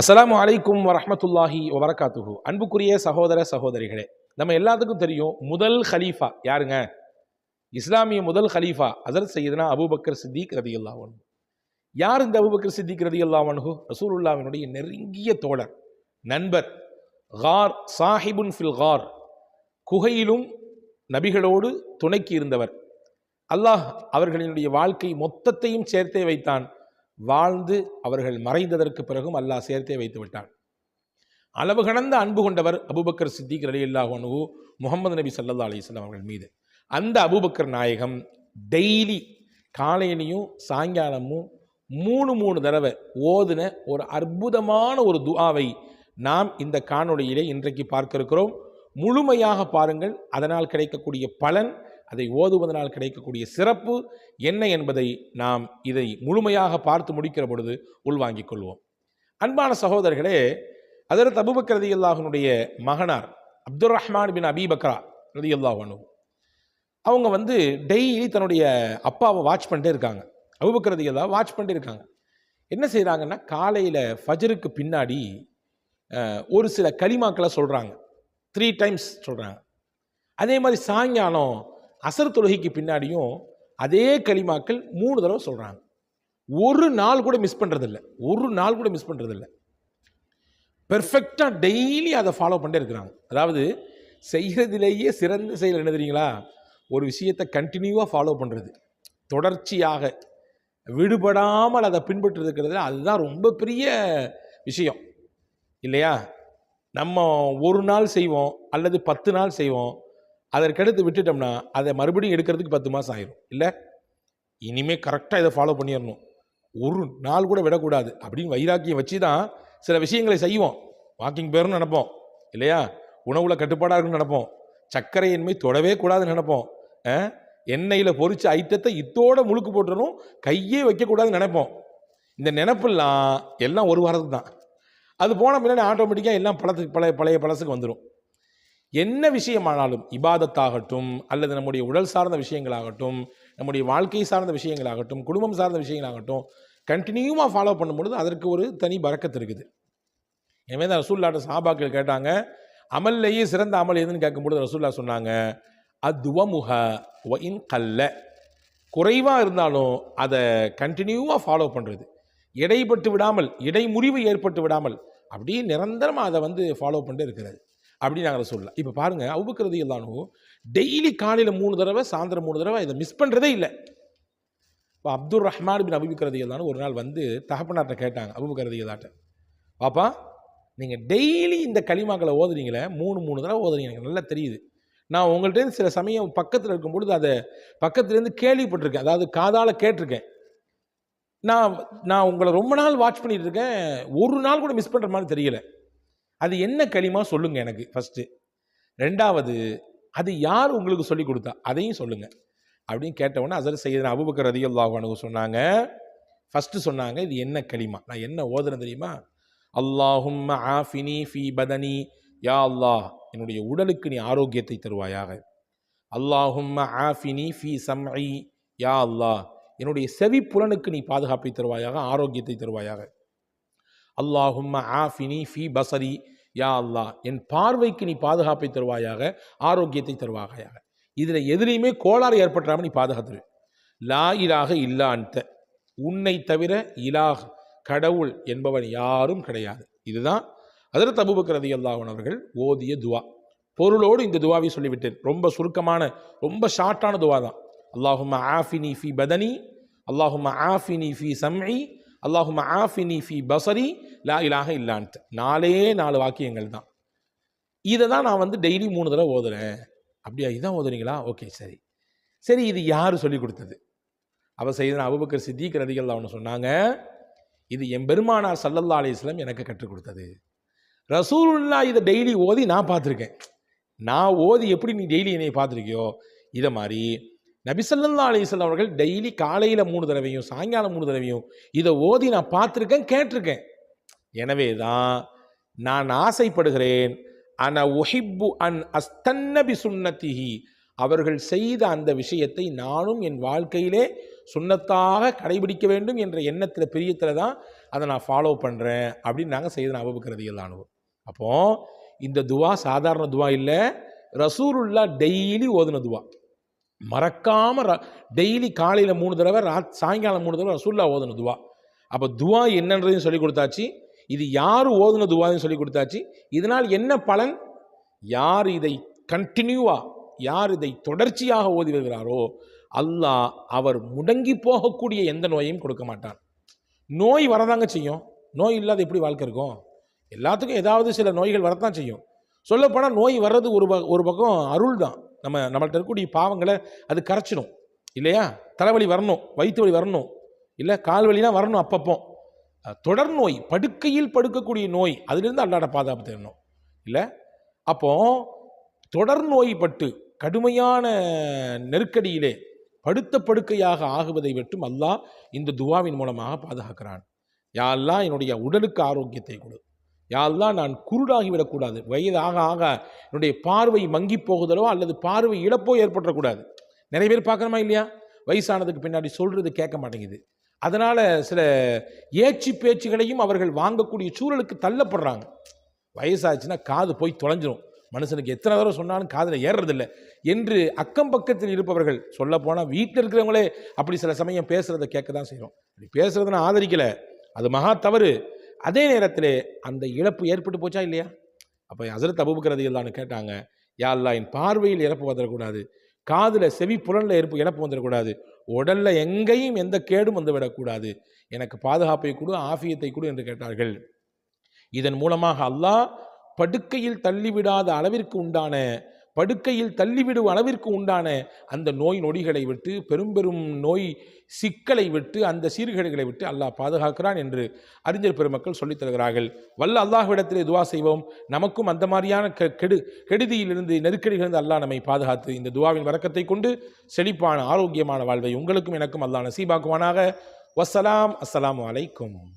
அஸ்லாம் வலைக்கும் வரமத்துல்லாஹி வரகாத்துஹு அன்புக்குரிய சகோதர சகோதரிகளே நம்ம எல்லாத்துக்கும் தெரியும் முதல் ஹலீஃபா யாருங்க? இஸ்லாமிய முதல் ஹலீஃபா ஹசரத் சையதுனா அபுபக்கர் சித்திக் ரதி அல்லாவன் யார் இந்த அபுபக்கர் சித்திக் ரதி அல்லாவன்ஹு ரசூலுல்லாவினுடைய நெருங்கிய தோழர் நண்பர் கார் சாஹிபுன் ஃபில் கார். குகையிலும் நபிகளோடு துணைக்கு இருந்தவர். அல்லாஹ் அவர்களினுடைய வாழ்க்கை மொத்தத்தையும் சேர்த்தே வைத்தான். வாழ்ந்து அவர்கள் மறைந்ததற்கு பிறகும் அல்லாஹ் சேர்த்தே வைத்து விட்டான். அளவு கடந்த அன்பு கொண்டவர் அபூபக்கர் சித்திக் அலி அல்லாஹனு முகமது நபி சல்லா அலிஸ்லாம் அவர்கள் மீது. அந்த அபுபக்கர் நாயகம் டெய்லி காலையிலையும் சாயங்காலமும் மூணு மூணு தடவை ஓதுன ஒரு அற்புதமான ஒரு துஆவை நாம் இந்த காணொளியிலே இன்றைக்கு பார்க்க இருக்கிறோம். முழுமையாக பாருங்கள். அதனால் கிடைக்கக்கூடிய பலன் அதை ஓதுவதனால் கிடைக்கக்கூடிய சிறப்பு என்ன என்பதை நாம் இதை முழுமையாக பார்த்து முடிக்கிற பொழுது உள்வாங்கிக் கொள்வோம். அன்பான சகோதரர்களே அதற்கு அபுபக்கர் ரதி அல்லாஹனுடைய மகனார் அப்துல் ரஹ்மான் பின் அபீபக்ரா ரதி அல்லாஹனு அவங்க வந்து டெய்லி தன்னுடைய அப்பாவை வாட்ச் பண்ணிட்டே இருக்காங்க. அபுபக்கர் ரதி அல்லா வாட்ச் பண்ணிட்டு இருக்காங்க. என்ன செய்கிறாங்கன்னா காலையில் ஃபஜருக்கு பின்னாடி ஒரு சில களிமாக்களை சொல்கிறாங்க த்ரீ டைம்ஸ் சொல்கிறாங்க அதே மாதிரி சாயங்காலம் அசர் தொழுகைக்கு பின்னாடியும் அதே களிமாக்கள் மூணு தடவை சொல்கிறாங்க ஒரு நாள் கூட மிஸ் பண்ணுறதில்ல ஒரு நாள் கூட மிஸ் பண்ணுறதில்ல பெர்ஃபெக்டாக டெய்லி அதை ஃபாலோ பண்ணிட்டே இருக்கிறாங்க. அதாவது செய்கிறதிலேயே சிறந்த செயல் என்ன தெரியுங்களா? ஒரு விஷயத்தை கண்டினியூவாக ஃபாலோ பண்ணுறது தொடர்ச்சியாக விடுபடாமல் அதை பின்பற்றிருக்கிறது அதுதான் ரொம்ப பெரிய விஷயம். இல்லையா? நம்ம ஒரு நாள் செய்வோம் அல்லது பத்து நாள் செய்வோம். அதற்கடுத்து விட்டுட்டோம்னா அதை மறுபடியும் எடுக்கிறதுக்கு பத்து மாதம் ஆயிரும். இல்லை? இனிமேல் கரெக்டாக இதை ஃபாலோ பண்ணிடணும் ஒரு நாள் கூட விடக்கூடாது. அப்படின்னு வைராக்கியம் வச்சு தான் சில விஷயங்களை செய்வோம். வாக்கிங் பேரும் நினைப்போம். இல்லையா? உணவுல கட்டுப்பாடாக இருக்குன்னு நினைப்போம். சர்க்கரையின்மை தொடவே கூடாதுன்னு நினைப்போம். எண்ணெயில் பொறிச்ச ஐட்டத்தை இத்தோட முழுக்கு போட்டுறணும். கையே வைக்கக்கூடாதுன்னு நினைப்போம். இந்த நினப்பெல்லாம் எல்லாம் ஒரு வாரத்துக்கு தான். அது போன பின்னாடி ஆட்டோமேட்டிக்காக எல்லாம் பழத்துக்கு பழைய பழைய பழசுக்கு வந்துடும் என்ன விஷயமானாலும் இபாதத்தாகட்டும் அல்லது நம்முடைய உடல் சார்ந்த விஷயங்களாகட்டும் நம்முடைய வாழ்க்கை சார்ந்த விஷயங்களாகட்டும் குடும்பம் சார்ந்த விஷயங்களாகட்டும் கண்டினியூவாக ஃபாலோ பண்ணும்பொழுது அதற்கு ஒரு தனி பறக்கத்து இருக்குது. எனவே தான் ரசூல்லாட்ட சாபாக்கள் கேட்டாங்க அமல்லையே சிறந்த அமல் எதுன்னு கேட்கும்பொழுது ரசூல்லா சொன்னாங்க அதுவமுக இன் கல்ல. குறைவாக இருந்தாலும் அதை கண்டினியூவாக ஃபாலோ பண்ணுறது இடைப்பட்டு விடாமல் இடைமுறிவு ஏற்பட்டு விடாமல் அப்படியே நிரந்தரமாக அதை வந்து ஃபாலோ பண்ணிட்டு இருக்கிறது. அப்படின்னு நாங்கள் சொல்லலாம் இப்போ பாருங்கள் அவுபக்கிறது எல்லானும் டெய்லி காலையில் மூணு தடவை சாயந்தரம் மூணு தடவை இதை மிஸ் பண்ணுறதே இல்லை. இப்போ அப்துல் ரஹ்மான் பின் அபுபக்கரதி எல்லாரும் ஒரு நாள் வந்து தகப்பனார்ட்ட கேட்டாங்க அபுபக்கரதி எல்லாட்ட பாப்பா நீங்கள் டெய்லி இந்த களிமாக்களை ஓதுறீங்களே மூணு மூணு தடவை ஓதுறீங்க எனக்கு நல்லா தெரியுது. நான் உங்கள்கிட்ட சில சமயம் பக்கத்தில் இருக்கும் பொழுது அதை பக்கத்துலேருந்து கேள்விப்பட்டிருக்கேன் அதாவது காதால் கேட்டிருக்கேன். நான் நான் உங்களை ரொம்ப நாள் வாட்ச் பண்ணிட்டு இருக்கேன் ஒரு நாள் கூட மிஸ் பண்ணுற மாதிரி தெரியலை. அது என்ன களிமா சொல்லுங்கள் எனக்கு ஃபஸ்ட்டு ரெண்டாவது அது யார் உங்களுக்கு சொல்லி கொடுத்தா? அதையும் சொல்லுங்கள் அப்படின்னு கேட்டவுடனே அசர் செய்யணும் அபுபக்கர் ரதியுல்லாஹு அன்ஹு சொன்னாங்க. ஃபஸ்ட்டு சொன்னாங்க இது என்ன களிமா? நான் என்ன ஓதுறேன் தெரியுமா? அல்லாஹும் ஆஃபினி ஃபி பதனி. யா அல்லாஹ் என்னுடைய உடலுக்கு நீ ஆரோக்கியத்தை தருவாயாக. அல்லாஹும் ஆஃபினி ஃபி சம்ஐ யா அல்லாஹ் என்னுடைய செவி புலனுக்கு நீ பாதுகாப்பை தருவாயாக ஆரோக்கியத்தை தருவாயாக. அல்லாஹும் ஆஃபினி ஃபி பசரி. யா அல்லாஹ் என் பார்வைக்கு நீ பாதுகாப்பை தருவாயாக ஆரோக்கியத்தை தருவாயாக. இதில் எதிலையுமே கோளாறு ஏற்பட்டாமல் நீ பாதுகாத்துரு. லா இலாக இல்லான்ட்ட உன்னை தவிர இலாஹ் கடவுள் என்பவன் யாரும் கிடையாது. இதுதான் அதில் அபூபக்கர் அல்லாஹன் அவர்கள் ஓதிய துவா. பொருளோடு இந்த துவாவை சொல்லிவிட்டேன். ரொம்ப சுருக்கமான ரொம்ப ஷார்ட்டான துவா தான் அல்லாஹும் ஆஃபினி ஃபி பதனி அல்லாஹும் ஆஃபினி ஃபி சம்இ அல்லாஹும் ஆஃபினி ஃபி பசரி லா இலாக இல்லான்ட்டு. நாலே நாலு வாக்கியங்கள் தான். இதை தான் நான் வந்து டெய்லி மூணு தடவை ஓதுறேன். அப்படியா? இதான் ஓதுறீங்களா? ஓகே சரி. சரி இது யார் சொல்லி கொடுத்தது? அவ செய்த அபுபக்கர் சித்திக் ரதிகள் அவனு சொன்னாங்க இது என் பெருமானார் சல்லல்லா அலிஸ்லாம் எனக்கு கற்றுக் கொடுத்தது. ரசூலுல்லா இதை டெய்லி ஓதி நான் பார்த்துருக்கேன். நான் ஓதி எப்படி நீ டெய்லி என்னை பார்த்துருக்கியோ இதை மாதிரி. நபிசல்லா அலிசல் அவர்கள் டெய்லி காலையில் மூணு தடவையும் சாயங்காலம் மூணு தடவையும் இதை ஓதி நான் பார்த்துருக்கேன் கேட்டிருக்கேன். எனவே தான் நான் ஆசைப்படுகிறேன். அன ஒஹிப்பு அன் அஸ்தன்னபி சுன்னத்திஹி. அவர்கள் செய்த அந்த விஷயத்தை நானும் என் வாழ்க்கையிலே சுண்ணத்தாக கடைபிடிக்க வேண்டும் என்ற எண்ணத்தில் பிரியத்தில் தான் அதை நான் ஃபாலோ பண்ணுறேன் அப்படின்னு நாங்கள் செய்த அபுபக்கரதி அனுபவம் அப்போ இந்த துவா சாதாரண துவா இல்லை ரசூருல்லா டெய்லி ஓதுன துவா. மறக்காமல் ர டெய்லி காலையில் மூணு தடவை ரா சாயங்காலம் மூணு தடவை ரசூல்லா ஓதுன துவா. அப்போ துவா என்னன்றதையும் சொல்லி கொடுத்தாச்சு. இது யார் ஓதுன துவாதையும் சொல்லி கொடுத்தாச்சு. இதனால் என்ன பலன்? யார் இதை கண்டினியூவாக யார் இதை தொடர்ச்சியாக ஓதி வருகிறாரோ அல்லாஹ் அவர் முடங்கி போகக்கூடிய எந்த நோயையும் கொடுக்க மாட்டான். நோய் வரதாங்க செய்யும். நோய் இல்லாத எப்படி வாழ்க்கை இருக்கும்? எல்லாத்துக்கும் ஏதாவது சில நோய்கள் வரத்தான் செய்யும். சொல்லப்போனால் நோய் வர்றது ஒரு ப ஒரு பக்கம் அருள் தான் நம்ம நம்மள்ட்ட இருக்கக்கூடிய பாவங்களை அது கரைச்சிடும் இல்லையா? தலைவலி வரணும் வயிற்று வலி வரணும். இல்லை கால் வலிலாம் வரணும் அப்பப்போ. தொடர் நோய் படுக்கையில் படுக்கக்கூடிய நோய் அதுலேருந்து அல்லாட பாதுகாப்பு தேடணும். இல்லை? அப்போ தொடர் நோய்பட்டு கடுமையான நெருக்கடியிலே படுத்த படுக்கையாக ஆகுவதை விட்டும் அல்லாஹ் இந்த துவாவின் மூலமாக பாதுகாக்கிறான். யாரெல்லாம் என்னுடைய உடலுக்கு ஆரோக்கியத்தை கொடு. யாருலாம் நான் குருடாகி விடக்கூடாது வயது ஆக ஆக என்னுடைய பார்வை மங்கி போகுதலோ அல்லது பார்வை இழப்போ ஏற்பட்டுறக்கூடாது நிறைய பேர் பார்க்கணுமா இல்லையா? வயசானதுக்கு பின்னாடி சொல்கிறது கேட்க மாட்டேங்குது. அதனால் சில ஏச்சு பேச்சுகளையும் அவர்கள் வாங்கக்கூடிய சூழலுக்கு தள்ளப்படுறாங்க. வயசாச்சுன்னா காது போய் தொலைஞ்சிரும். மனுஷனுக்கு எத்தனை தடவை சொன்னாலும் காதில் ஏறுறதில்ல. என்று அக்கம் பக்கத்தில் இருப்பவர்கள் சொல்ல போனால் வீட்டில் இருக்கிறவங்களே அப்படி சில சமயம் பேசுறதை கேட்க தான் செய்கிறோம் அப்படி பேசுகிறதுன்னு நான் அது மகா தவறு. அதே நேரத்தில் அந்த இழப்பு ஏற்பட்டு போச்சா இல்லையா? அப்போ ஹசரத் அபுபக்கரதி இல்லான்னு கேட்டாங்க யா என் பார்வையில் இறப்பு வந்துடக்கூடாது. காதில் செவி புலனில் இறப்பு இழப்பு வந்துடக்கூடாது. உடலில் எங்கேயும் எந்த கேடும் வந்து விடக்கூடாது. எனக்கு பாதுகாப்பை கொடு ஆஃபியத்தை கொடு என்று கேட்டார்கள். இதன் மூலமாக அல்லாஹ் படுக்கையில் தள்ளிவிடாத அளவிற்கு உண்டான படுக்கையில் தள்ளிவிடும் அளவிற்கு உண்டான அந்த நோய் நொடிகளை விட்டு பெரும் பெரும் நோய் சிக்கலை விட்டு அந்த சீர்கேடுகளை விட்டு அல்லாஹ் பாதுகாக்கிறான் என்று அறிஞர் பெருமக்கள் சொல்லித் தருகிறார்கள். வல்ல அல்லாஹ்விடத்திலே துவா செய்வோம். நமக்கும் அந்த மாதிரியான கெ- கெடு கெடுதியிலிருந்து நெருக்கடிகளிலிருந்து அல்லாஹ் நம்மை பாதுகாத்து இந்த துவாவின் வரக்கத்தை கொண்டு செழிப்பான ஆரோக்கியமான வாழ்வை உங்களுக்கும் எனக்கும் அல்லாஹ் நசீபாக்குவானாக. வசலாம் அஸ்ஸலாமு வலைக்கும்